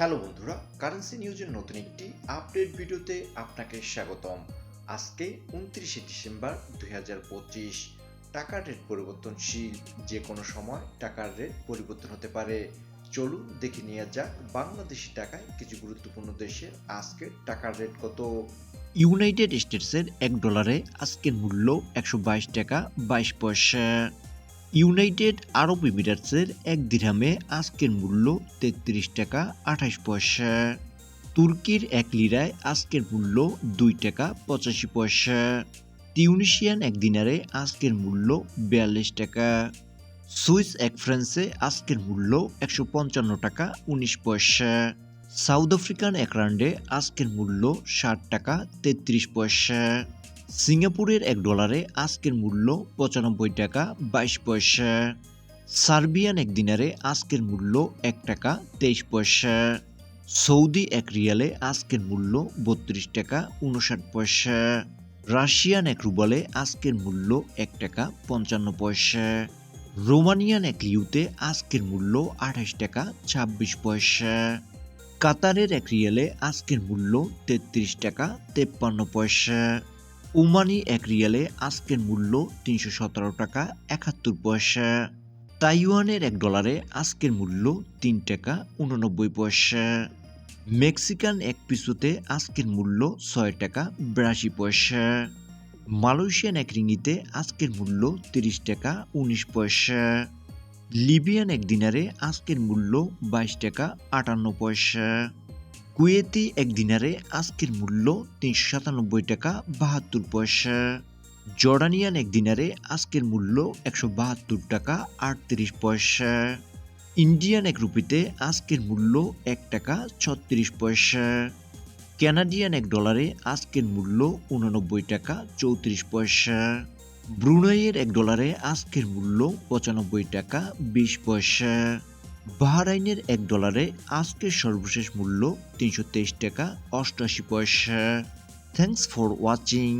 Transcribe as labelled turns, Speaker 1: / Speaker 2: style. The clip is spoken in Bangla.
Speaker 1: হ্যালো বন্ধুরা কারেন্সি নিউজের নতুন একটি আপডেট ভিডিওতে আপনাকে স্বাগতম। আজকে উনত্রিশে ডিসেম্বর দুই টাকার রেট পরিবর্তনশীল যে কোনো সময় টাকার রেট পরিবর্তন হতে পারে। চলুন দেখে নিয়ে যাক বাংলাদেশি টাকায় কিছু গুরুত্বপূর্ণ দেশের আজকের টাকার রেট কত।
Speaker 2: ইউনাইটেড স্টেটসের এক ডলারে আজকের মূল্য একশো বাইশ টাকা বাইশ পয়সা। ইউনাইটেড আরব এমিরেটসের এক দিরহামে আজকের মূল্য তেত্রিশ টাকা আঠাশ পয়সা। তুর্কির এক লিরায় আজকের মূল্য দুই টাকা পঁচাশি পয়সা। টিউনিশিয়ান এক দিনারে আজকের মূল্য বিয়াল্লিশ টাকা। সুইস এক ফ্রান্সে আজকের মূল্য একশো পঞ্চান্ন টাকা উনিশ পয়সা। সাউথ আফ্রিকান এক রান্ডে আজকের মূল্য ষাট টাকা তেত্রিশ পয়সা। সিঙ্গাপুরের এক ডলারে আজকের মূল্য পঁচানব্বই টাকা বাইশ পয়সা। সার্বিয়ান এক দিনারে আজকের মূল্য এক টাকা তেইশ পয়সা। সৌদি এক রিয়ালে আজকের মূল্য বত্রিশ টাকা উনষাট পয়সা। রাশিয়ান এক রুবলে আজকের মূল্য এক টাকা পঞ্চান্ন পয়সা। রোমানিয়ান এক লিউতে আজকের মূল্য আঠাশ টাকা ছাব্বিশ পয়সা। কাতারের এক রিয়েলে আজকের মূল্য তেত্রিশ টাকা তেপ্পান্ন পয়সা। ওমানি এক রিয়ালে আজকের মূল্য তিনশো সতেরো টাকা একাত্তর পয়সা। তাইওয়ানের এক ডলারে আজকের মূল্য তিন টাকা উননব্বই পয়সা। মেক্সিকান এক পিসোতে আজকের মূল্য ছয় টাকা বিরাশি পয়সা। মালয়েশিয়ান এক রিঙ্গিতে আজকের মূল্য তিরিশ টাকা উনিশ পয়সা। লিবিয়ান এক দিনারে আজকের মূল্য বাইশ টাকা আটান্ন পয়সা। কুয়েতি এক দিনারে আজকের মূল্য তিনশো সাতানব্বই টাকা বাহাত্তর পয়সা। জর্ডানিয়ান এক দিনারে আজকের মূল্য একশো বাহাত্তর টাকা আটত্রিশ পয়সা। ইন্ডিয়ান এক রুপিতে আজকের মূল্য এক টাকা ছত্রিশ পয়সা। ক্যানাডিয়ান এক ডলারে আজকের মূল্য উননব্বই টাকা চৌত্রিশ পয়সা। ব্রুনাইয়ের এক ডলারে আজকের মূল্য পঁচানব্বই টাকা বিশ পয়সা। বাহরাইনের এক ডলারে আজকের সর্বশেষ মূল্য তিনশো তেইশ টাকা অষ্টআশি পয়সা। Thanks for watching